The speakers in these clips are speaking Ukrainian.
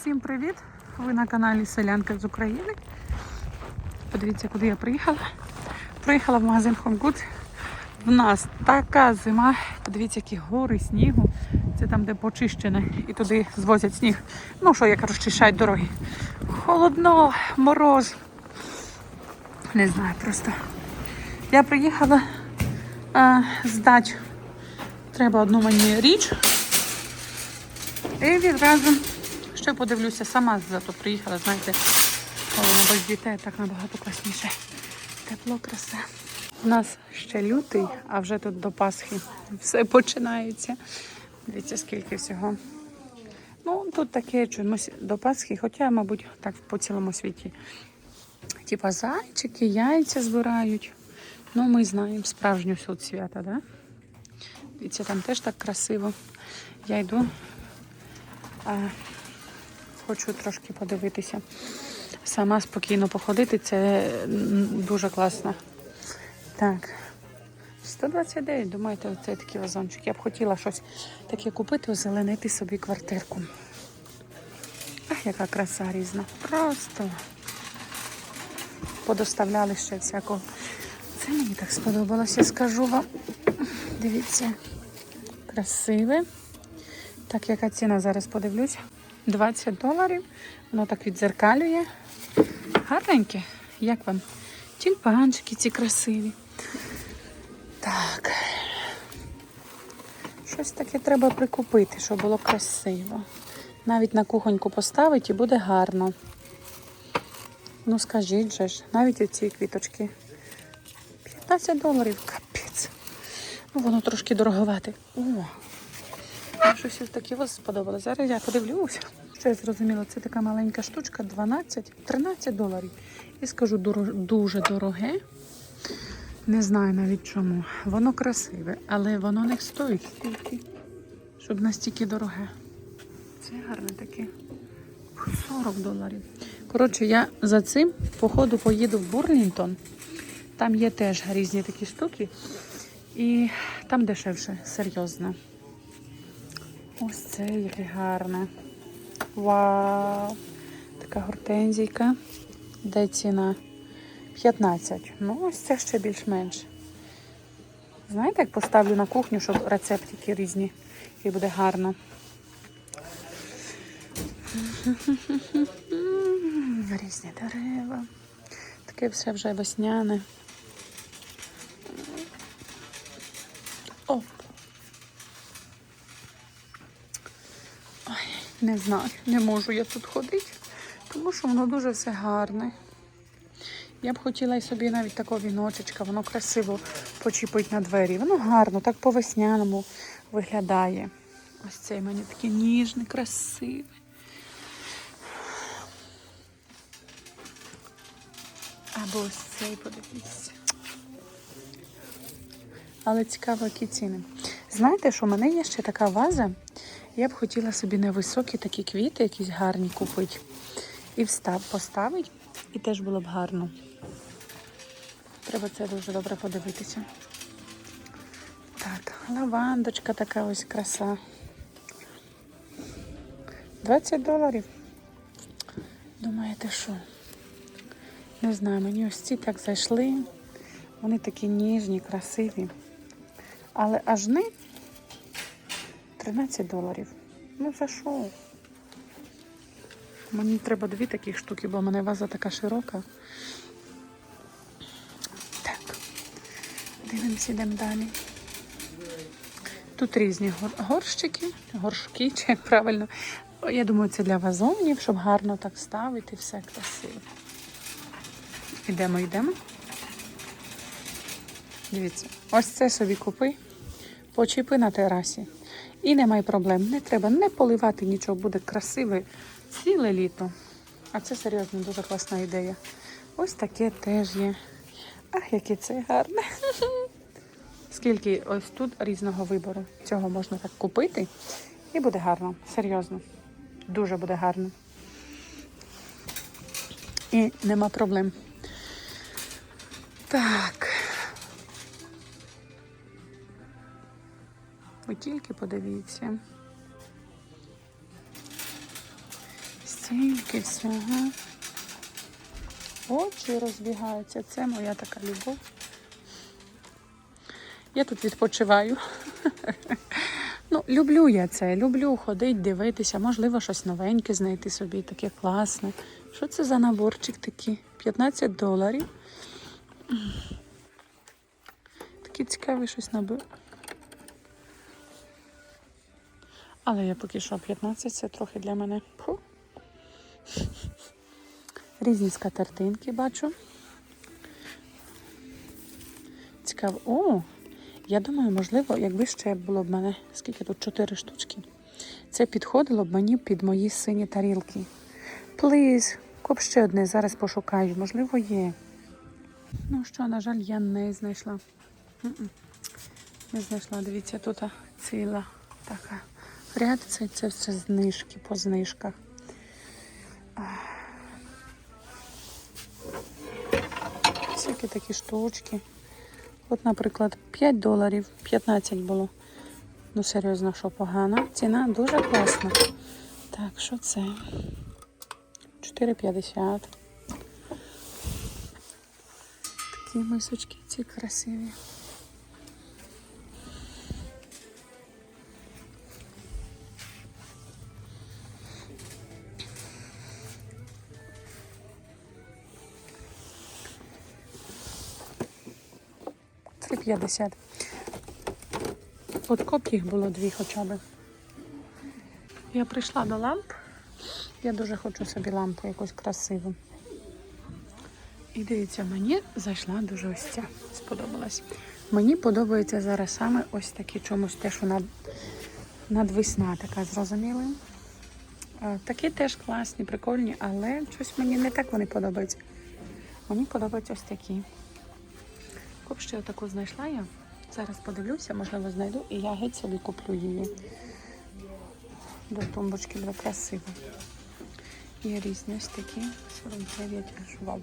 Всім привіт! Ви на каналі Селянка з України. Подивіться, куди я приїхала. Приїхала в магазин Home Goods. В нас така зима. Подивіться, які гори снігу. Це там, де почищене, і туди звозять сніг. Ну що, як розчищають дороги. Холодно, мороз. Не знаю просто. Я приїхала а, здати. Треба одну мені річ. І відразу ще подивлюся, сама зато приїхала, знаєте, коли без дітей так набагато класніше. Тепло, краса. У нас ще лютий, а вже тут до Пасхи все починається. Дивіться, скільки всього. Ну, тут таке чомусь до Пасхи, хоча, мабуть, так по цілому світі. Типа зайчики, яйця збирають. Ну, ми знаємо справжню суть свята, да? Дивіться, там теж так красиво. Я йду, а, хочу трошки подивитися. Сама спокійно походити, це дуже класно. Так. 129, думаєте, оце такий вазончик. Я б хотіла щось таке купити, озеленити собі квартирку. Ах, яка краса різна. Просто подоставляли ще всякого. Це мені так сподобалося, скажу вам. Дивіться, красиве. Так, яка ціна зараз подивлюсь? 20 доларів. Воно так відзеркалює. Гарненьке. Як вам? Тюльпанчики ці красиві. Так. Щось таке треба прикупити, щоб було красиво. Навіть на кухоньку поставити і буде гарно. Ну, скажіть же ж, навіть оці квіточки. 15 доларів, капець. Ну, воно трошки дороговате. О, щось ось таке ось сподобалось. Зараз я подивлюся. Що я зрозуміла, це така маленька штучка, 12, 13 доларів. І скажу, дуже дороге. Не знаю навіть чому. Воно красиве, але воно не стоїть стільки, щоб настільки дороге. Це гарне таке. 40 доларів. Коротше, я за цим, походу, поїду в Бурлінтон. Там є теж різні такі штуки. І там дешевше, серйозно. Ось це яке гарне. Вау! Така гортензійка. Де ціна? 15. Ну, ось це ще більш-менш. Знаєте, як поставлю на кухню, щоб рецептики різні. І буде гарно. Різні дерева. Таке все вже весняне. Не знаю, не можу я тут ходити, тому що воно дуже все гарне. Я б хотіла і собі навіть такого віночечка, воно красиво почіпить на двері. Воно гарно, так по-весняному виглядає. Ось цей мені такий ніжний, красивий. Або ось цей, подивіться. Але цікаво, які ціни. Знаєте, що в мене є ще така ваза. Я б хотіла собі невисокі такі квіти, якісь гарні купити. І встав, поставити, і теж було б гарно. Треба це дуже добре подивитися. Так, лавандочка така ось краса. 20 доларів. Думаєте, що? Не знаю, мені ось ці так зайшли. Вони такі ніжні, красиві. Але аж не 13 доларів. Ну за що? Мені треба дві такі штуки, бо в мене ваза така широка. Так. Дивимося, йдемо далі. Тут різні гор- горщики, горшки, чи як правильно. Я думаю, це для вазонів, щоб гарно так ставити, все красиво. Ідемо, йдемо. Дивіться, ось це собі купи, почіпи на терасі. І немає проблем. Не треба не поливати нічого, буде красиве ціле літо. А це серйозно дуже класна ідея. Ось таке теж є. Ах, яке це гарне. Скільки ось тут різного вибору. Цього можна так купити. І буде гарно. Серйозно. Дуже буде гарно. І нема проблем. Так. Ви тільки подивіться. Стільки всього. Очі розбігаються. Це моя така любов. Я тут відпочиваю. Ну, люблю я це, люблю ходити, дивитися, можливо, щось новеньке знайти собі, таке класне. Що це за наборчик такий? 15 доларів. Такий цікавий щось набив. Але я поки що 15 це трохи для мене. Фу. Різні скатертинки бачу. Цікаво. О! Я думаю, можливо, якби ще було б мене, скільки тут 4 штучки. Це підходило б мені під мої сині тарілки. Плиз, коп ще одне, зараз пошукаю. Можливо, є. Ну що, на жаль, я не знайшла. Не знайшла, дивіться, тут ціла така ряд. Це, це все знижки по знижках. Всякі такі штучки. От, наприклад, 5 доларів, 15 було. Ну, серйозно, що погано. Ціна дуже класна. Так, що це? 4,50. Такі мисочки ці красиві. Три п'ятдесят. От коп їх було дві хоча б. Я прийшла до ламп. Я дуже хочу собі лампу якусь красиву. І дивіться, мені зайшла дуже ось ця. Сподобалась. Мені подобається зараз саме ось такі чомусь те, що над, надвесна така зрозуміли. Е, Такі теж класні, прикольні, але щось мені не так вони подобаються. Мені подобаються ось такі. Ще таку знайшла я. Зараз подивлюся, можливо, знайду, і я геть собі куплю її. До тумбочки буде красиво. Є різні ось такі. 49 аж вау.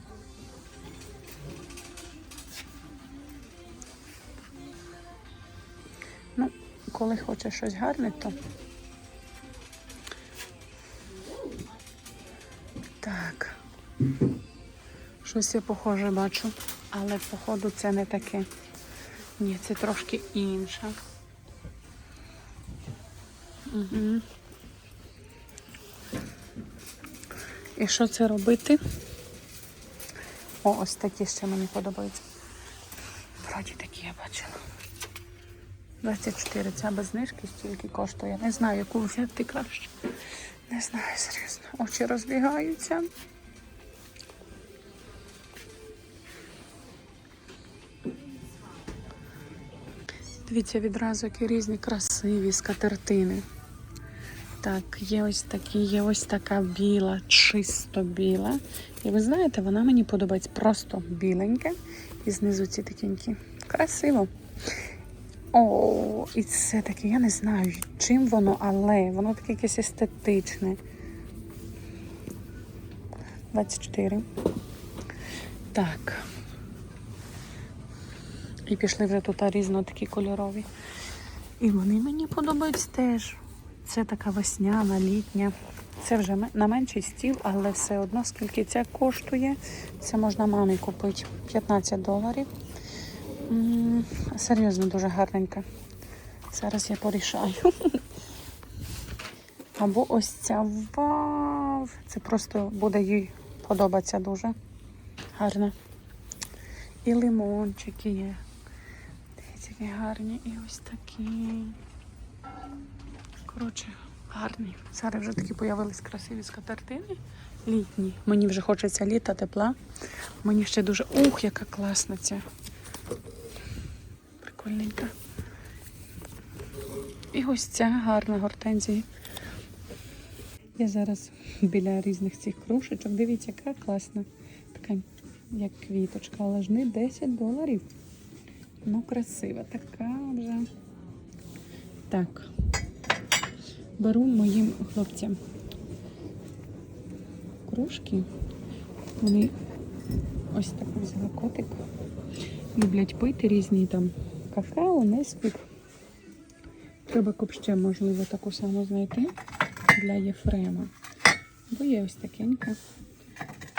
Ну, коли хочеш щось гарне, то. Так. Щось я похоже бачу, але походу це не таке. Ні, це трошки інше. Угу. І що це робити? О, ось такі ще мені подобаються. Вроді такі я бачила. 24. Ця без знижки стільки коштує. Не знаю, яку взяти краще. Не знаю, серйозно. Очі розбігаються. Дивіться, відразу які різні красиві скатертини. Так, є ось такі, є ось така біла, чисто біла. І ви знаєте, вона мені подобається просто біленька. І знизу ці такенькі. Красиво. О, і це таке, я не знаю, чим воно, але воно таке якесь естетичне. 24. Так. І пішли вже тут різно такі кольорові. І вони мені подобаються теж. Це така весняна, літня. Це вже на менший стіл, але все одно, скільки це коштує, це можна мамі купити 15 доларів. М, Серйозно, дуже гарненька. Зараз я порішаю. Або ось ця вау! Це просто буде їй подобатися дуже гарно. І лимончики є. Які гарні. І ось такі. Коротше, гарні. Зараз вже такі появились красиві скатертини. Літні. Мені вже хочеться літа, тепла. Мені ще дуже. Ух, яка класна ця. Прикольненька. І ось ця гарна гортензія. Я зараз біля різних цих крушечок. Дивіться, яка класна. Така, як квіточка, але ж не 10 доларів. Ну, красива така вже. Так. Беру моїм хлопцям кружки. Вони ось таку взяла котик. Люблять пити різні там какао, неспік. Треба б ще, можливо, таку саму знайти для Єфрема. Бо є ось такенька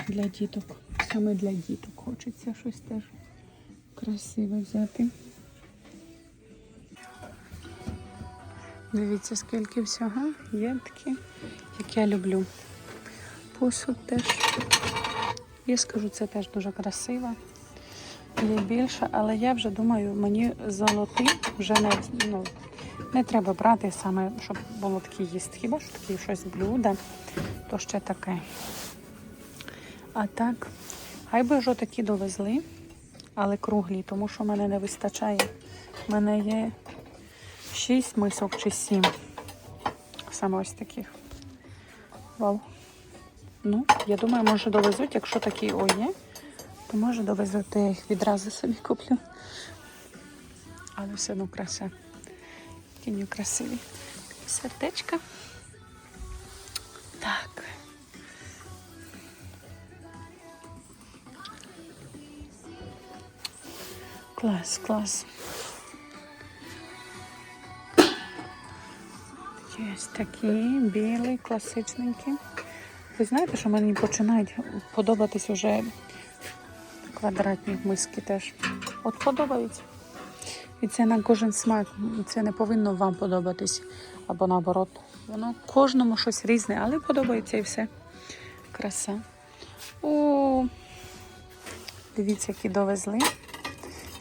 для діток. Саме для діток хочеться щось теж красиве взяти. Дивіться, скільки всього є такі, як я люблю. Посуд теж. Я скажу, це теж дуже красиво. Є більше, але я вже думаю, мені золотий вже не, ну, не треба брати саме, щоб було таке їсти. Хіба що таке щось блюдо, то ще таке. А так, хай би ж такі довезли, але круглі, тому що в мене не вистачає. У мене є 6 мисок чи 7. Саме ось таких. Вау. Ну, я думаю, може довезуть, якщо такі о є, то може довезуть, я їх відразу собі куплю. Але все одно краса. Тіню красиві. Сердечка. Так. Клас, клас. Є такі білі, класичненькі. Ви знаєте, що мені починають подобатись уже квадратні миски теж. От подобаються. І це на кожен смак. Це не повинно вам подобатись. Або наоборот. Воно кожному щось різне, але подобається і все. Краса. О, дивіться, які довезли.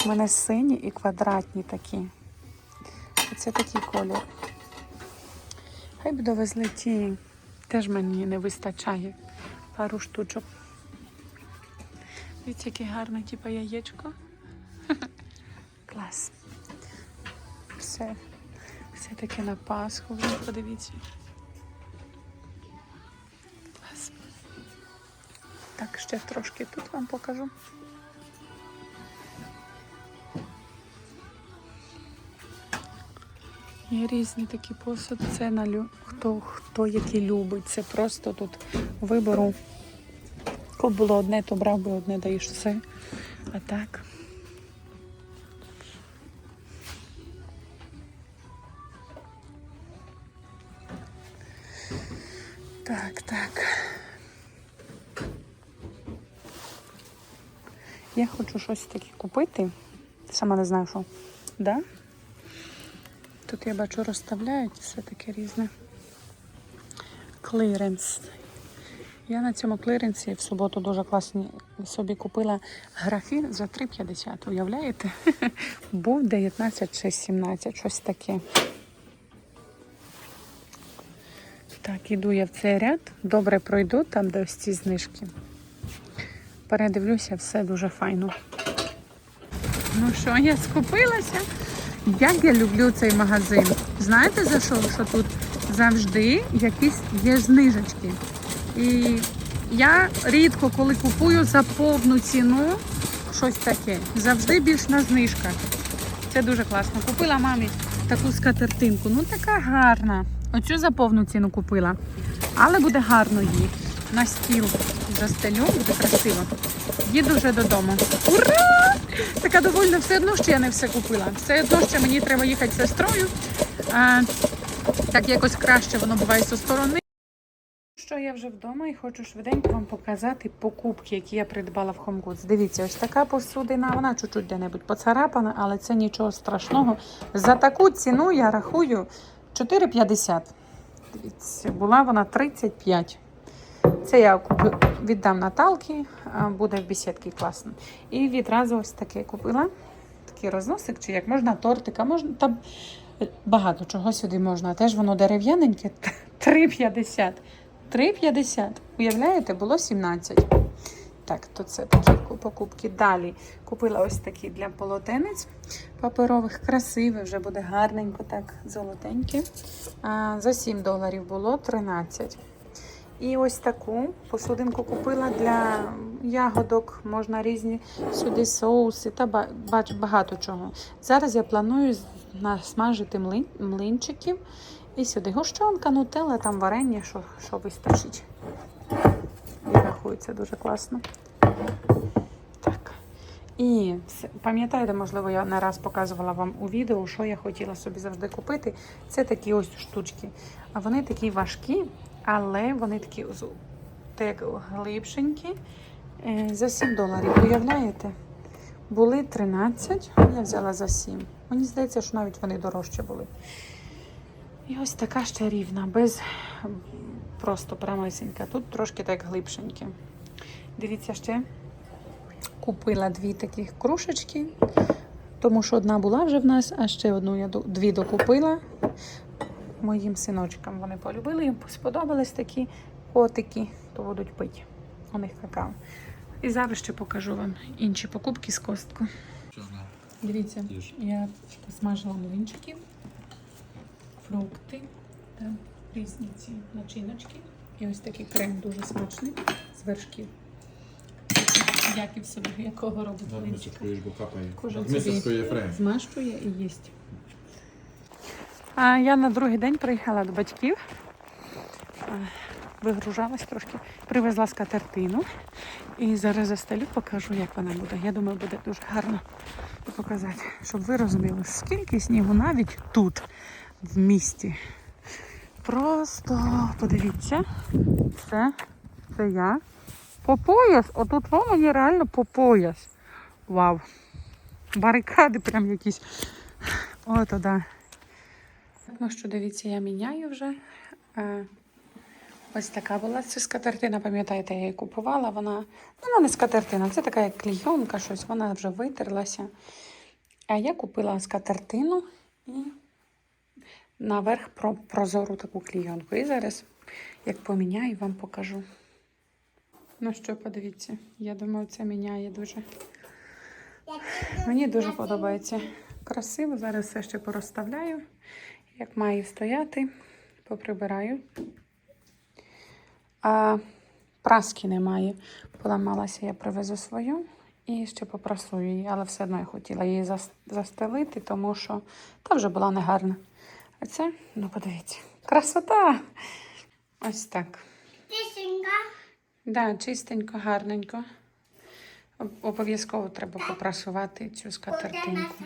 У мене сині і квадратні такі. Оце такий колір. Хай б довезли ті. Теж мені не вистачає пару штучок. Дивіться, яке гарне, типу яєчко. Клас. Все. Все таке на Пасху, подивіться. Клас. Так, ще трошки тут вам покажу. Є різні такі посуди. Це на лю... хто, хто який любить. Це просто тут вибору. Коли було одне, то брав би одне, даєш все. А так. Так, так. Я хочу щось таке купити. Сама не знаю, що. Да? Тут я бачу розставляють все таке різне. Клиренс. Я на цьому клиренсі в суботу дуже класні собі купила графін за 3,50. Уявляєте? Був 19 чи 17, щось таке. Так, іду я в цей ряд. Добре пройду там, де ось ці знижки. Передивлюся, все дуже файно. Ну що, я скупилася? Як я люблю цей магазин. Знаєте за що? Що тут завжди якісь є знижечки. І я рідко, коли купую за повну ціну щось таке. Завжди більш на знижках. Це дуже класно. Купила мамі таку скатертинку. Ну така гарна. Оцю за повну ціну купила. Але буде гарно її. На стіл застелю, буде красиво. Їду вже додому. Ура! Така довольна, все одно ще я не все купила. Все одно ще мені треба їхати з сестрою. А, так якось краще воно буває зі сторони. Що я вже вдома і хочу швиденько вам показати покупки, які я придбала в Home Goods. Дивіться, ось така посудина, вона чуть-чуть де-небудь поцарапана, але це нічого страшного. За таку ціну я рахую 4,50. Дивіться, була вона 35. Це я віддам Наталки, буде в бесідці класно. І відразу ось таке купила. Такий розносик, чи як можна тортика, можна там багато чого сюди можна. Теж воно дерев'яненьке 3,50. 3,50. Уявляєте, було 17. Так, то це такі покупки. Далі купила ось такі для полотенець паперових, красивий, вже буде гарненько, так, золотеньке. За 7 доларів було 13. І ось таку посудинку купила для ягодок, можна різні сюди соуси та багато чого. Зараз я планую насмажити млин, млинчиків. І сюди гущонка, нутелла, там варення, що, що вистачить. Я рахую, це дуже класно. Так. І пам'ятаєте, можливо, я не раз показувала вам у відео, що я хотіла собі завжди купити. Це такі ось штучки. А вони такі важкі але вони такі так глибшенькі. Е, За 7 доларів. Уявляєте? Були 13, я взяла за 7. Мені здається, що навіть вони дорожче були. І ось така ще рівна, без просто прямесенька. Тут трошки так глибшенькі. Дивіться ще. Купила дві таких кружечки, тому що одна була вже в нас, а ще одну я дві докупила моїм синочкам. Вони полюбили, їм сподобались такі котики, то будуть пити. У них какао. І зараз ще покажу вам інші покупки з костку. Дивіться, я посмажила млинчики, фрукти та різні ці начиночки. І ось такий крем дуже смачний з вершків. Як і в собі, якого робить млинчика. Кожен собі і їсть. Я на другий день приїхала до батьків. Вигружалась трошки, привезла скатертину. І зараз застелю, покажу, як вона буде. Я думаю, буде дуже гарно показати, щоб ви розуміли, скільки снігу навіть тут, в місті. Просто подивіться, це, це я. По пояс, отут во мені реально по пояс. Вау. Барикади прям якісь. Ото да. Ну що, дивіться, я міняю вже. Е, Ось така була ця скатертина, пам'ятаєте, я її купувала. Вона, ну, вона не скатертина, це така як клійонка, щось, вона вже витерлася. А я купила скатертину і наверх про, прозору таку клійонку. І зараз, як поміняю, вам покажу. Ну що, подивіться, я думаю, це міняє дуже. Мені дуже подобається. Красиво. Зараз все ще порозставляю, як має стояти, поприбираю. А праски немає. Поламалася, я привезу свою і ще попрасую її, але все одно я хотіла її застелити, тому що та вже була негарна. А це, ну подивіться, красота! Ось так. Тишенька. Да, чистенько, гарненько. Обов'язково треба попрасувати цю скатертинку.